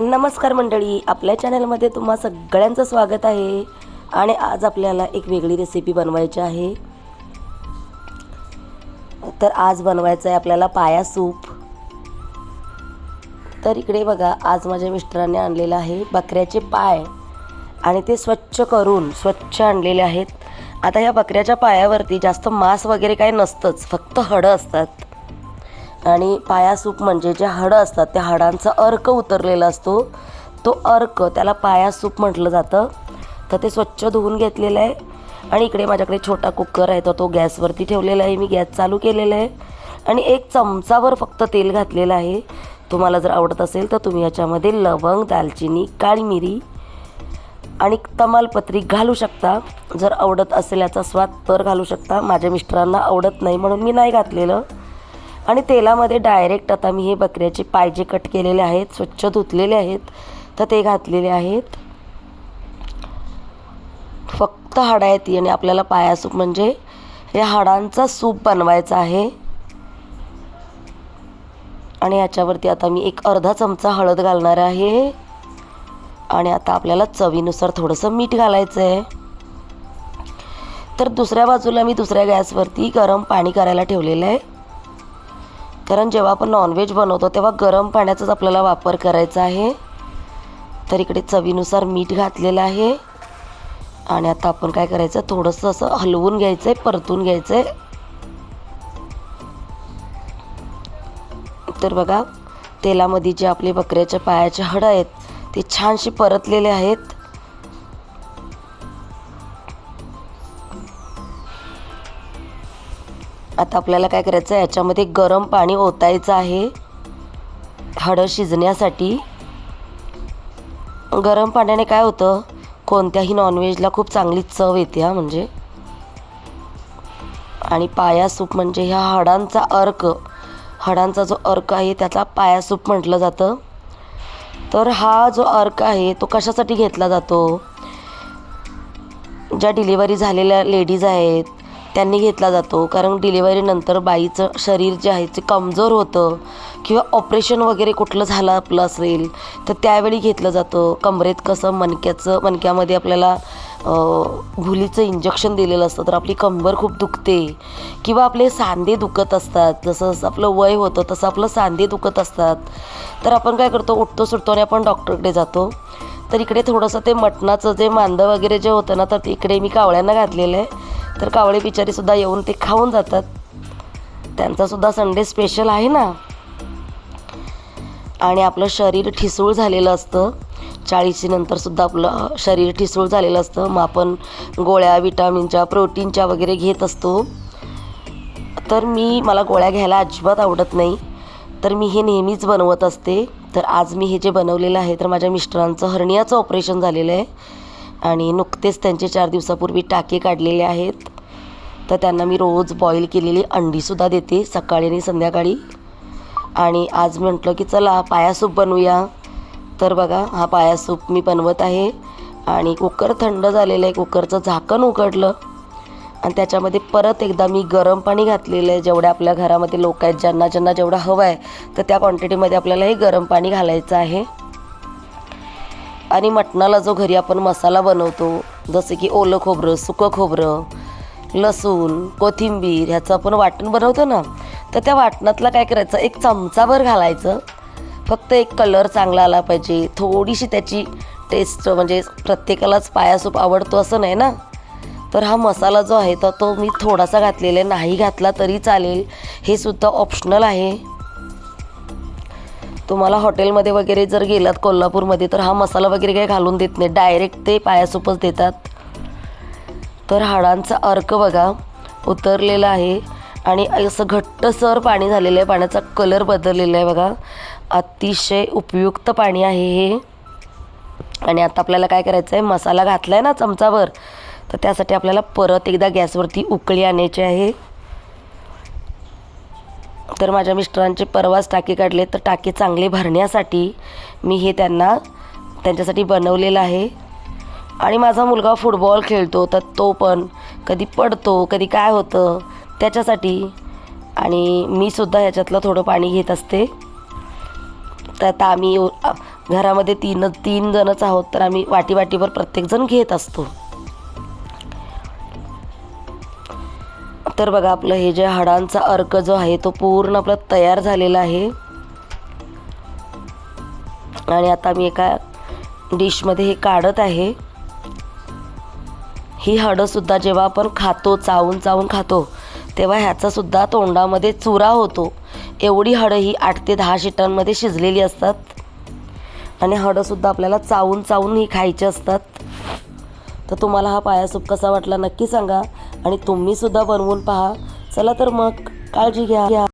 नमस्कार मंडळी आपल्या चॅनलमध्ये तुम्हा सगळ्यांचं स्वागत आहे. आणि आज आपल्याला एक वेगळी रेसिपी बनवायची आहे. तर आज बनवायचं आहे आपल्याला पाया सूप. तर इकडे बघा आज माझ्या मिस्टरांनी आणलेलं आहे बकऱ्याचे पाय. आणि ते स्वच्छ करून स्वच्छ आणलेले आहेत. आता या बकऱ्याच्या पायावरती जास्त मांस वगैरे काही नसतंच फक्त हडं असतात. आणि पाया सूप म्हणजे जे हाडं असतात त्या हाडांचा अर्क उतरलेला असतो. तो अर्क त्याला पाया सूप म्हटलं जातं. तर ते स्वच्छ धुवून घेतलेलं आहे. आणि इकडे माझ्याकडे छोटा कुकर आहे तर तो गॅसवरती ठेवलेला आहे. मी गॅस चालू केलेला आहे. आणि एक चमचावर फक्त तेल घातलेलं आहे. तुम्हाला जर आवडत असेल तर तुम्ही याच्यामध्ये लवंग दालचिनी काळी मिरी आणि तमालपत्री घालू शकता. जर आवडत असेल याचा स्वाद तर घालू शकता. माझ्या मिस्टरांना आवडत नाही म्हणून मी नाही घातलेलं. आणि तेलामध्ये डायरेक्ट आता मी हे बकऱ्याचे पाय जे कट केलेले आहेत स्वच्छ धुतलेले आहेत. तर ते घातलेले आहेत. फक्त हाडं आहेत ती आणि आपल्याला पाया सूप म्हणजे या हाडांचा सूप बनवायचा आहे. आणि याच्यावरती आता मी एक अर्धा चमचा हळद घालणार आहे. आणि आता आपल्याला चवीनुसार थोडंसं मीठ घालायचं आहे तर दुसऱ्या बाजूला मी दुसऱ्या गॅसवरती गरम पाणी करायला ठेवलेलं आहे. कारण जेव्हा आपण नॉनव्हेज बनवतो तेव्हा गरम पाण्याचाच आपल्याला वापर करायचा आहे. तर इकडे चवीनुसार मीठ घातलेलं आहे. आणि आता आपण काय करायचं थोडंसं असं हलवून घ्यायचं आहे परतून घ्यायचं आहे तर बघा तेलामध्ये जे आपले बकऱ्याच्या पायाचे हडं आहेत ते छानशी परतलेले आहेत. आता आपल्याला काय करायचं आहे? याच्यामध्ये गरम पाणी ओतायचं आहे. हडं शिजण्यासाठी. गरम पाण्याने काय होतं? कोणत्याही नॉनव्हेजला खूप चांगली चव येते हा म्हणजे. आणि पाया सूप म्हणजे ह्या हाडांचा अर्क. हाडांचा जो अर्क आहे त्याचा पाया सूप म्हटलं जातं. तर हा जो अर्क आहे तो कशासाठी घेतला जातो? ज्या डिलिव्हरी झालेल्या लेडीज आहेत त्यांनी घेतला जातो. कारण डिलिव्हरीनंतर बाईचं शरीर जे आहे ते कमजोर होतं. किंवा ऑपरेशन वगैरे कुठलं झालं आपलं असेल तर त्यावेळी घेतलं जातं. कमरेत कसं मणक्याचं मणक्यामध्ये आपल्याला भुलीचं इंजेक्शन दिलेलं असतं तर आपली कंबर खूप दुखते. किंवा आपले सांधे दुखत असतात जसं जसं आपलं वय होतं तसं आपलं सांधे दुखत असतात. तर आपण काय करतो उठतो सुटतो आणि आपण डॉक्टरकडे जातो. तर इकडे थोडंसं ते मटणाचं जे मांदं वगैरे जे होतं ना तर इकडे मी कावळ्यांना घातलेलं आहे. तर कावळे बिचारीसुद्धा येऊन ते खाऊन जातात. त्यांचासुद्धा संडे स्पेशल आहे ना? आणि आपलं शरीर ठिसूळ झालेलं असतं. चाळीशीनंतरसुद्धा आपलं शरीर ठिसूळ झालेलं असतं. मग आपण गोळ्या विटामिनच्या प्रोटीनच्या वगैरे घेत असतो. तर मी मला गोळ्या घ्यायला अजिबात आवडत नाही. तर मी हे नेहमीच बनवत असते. तर आज मी हे जे बनवलेलं आहे तर माझ्या मिस्टरांचं हर्नियाचं ऑपरेशन झालेलं आहे. आणि नुकतेच त्यांचे चार दिवसापूर्वी टाके काढलेले आहेत. तर त्यांना मी रोज बॉईल केलेली अंडीसुद्धा देते सकाळी आणि संध्याकाळी. आणि आज म्हटलं की चला पाया सूप बनवूया. तर बघा हा पाया सूप मी बनवत आहे. आणि कुकर थंड झालेलं आहे कुकरचं झाकण उघडलं. आणि त्याच्यामध्ये परत एकदा मी गरम पाणी घातलेलं आहे जेवढ्या आपल्या घरामध्ये लोक आहेत ज्यांना ज्यांना जेवढं हवं आहे तर त्या क्वांटिटीमध्ये आपल्याला हे गरम पाणी घालायचं आहे. आणि मटणाला जो घरी आपण मसाला बनवतो जसे की ओलं खोबरं सुकं खोबरं लसूण कोथिंबीर ह्याचं आपण वाटण बनवतो ना तर त्या वाटणातला काय करायचं एक चमचाभर घालायचं. फक्त एक कलर चांगला आला पाहिजे. थोडीशी त्याची टेस्ट म्हणजे प्रत्येकालाच पायासूप आवडतो असं नाही ना? तर हा मसाला जो आहे तर तो मी थोडासा घातलेला आहे. नाही घातला तरी चालेल. हे सुद्धा ऑप्शनल आहे. तुम्हाला हॉटेलमध्ये वगैरे जर गेलात कोल्हापूरमध्ये तर हा मसाला वगैरे काही घालून देत नाही. डायरेक्ट ते पायासोपच देतात. तर हाडांचा अर्क बघा उतरलेला आहे. आणि असं घट्टसर पाणी झालेलं आहे. पाण्याचा कलर बदललेला आहे बघा. अतिशय उपयुक्त पाणी आहे हे. आणि आता आपल्याला काय करायचं आहे? मसाला घातला आहे ना चमचावर तर त्यासाठी आपल्याला परत एकदा गॅसवरती उकळी आणायची आहे. तर माझ्या मिस्टरांचे परवाच टाके काढले तर टाके चांगले भरण्यासाठी मी हे त्यांना त्यांच्यासाठी बनवलेलं आहे. आणि माझा मुलगा फुटबॉल खेळतो तर तो पण कधी पडतो कधी काय होतं त्याच्यासाठी. आणि मी सुद्धा ह्याच्यातलं थोडं पाणी घेत असते. तर आता आम्ही घरामध्ये तीन तीन जणच आहोत तर आम्ही वाटी वाटीवर प्रत्येकजण घेत असतो. तर बघा आपलं हे जे हाडांचा अर्क जो आहे तो पूर्ण आपला तयार झालेला आहे. आणि आता मी एका डिशमध्ये हे काढत आहे. ही हाडंसुद्धा जेव्हा आपण खातो चावून चावून खातो तेव्हा ह्याचासुद्धा तोंडामध्ये चुरा होतो. एवढी हडं ही आठ ते दहा शिटांमध्ये शिजलेली असतात. आणि हडंसुद्धा आपल्याला चावून चावून ही खायची असतात. तर तुम्हाला हा पायासूप कसा वाटला नक्की सांगा. आणि तुम्हीसुद्धा बनवून पहा. चला तर मग काळजी घ्या.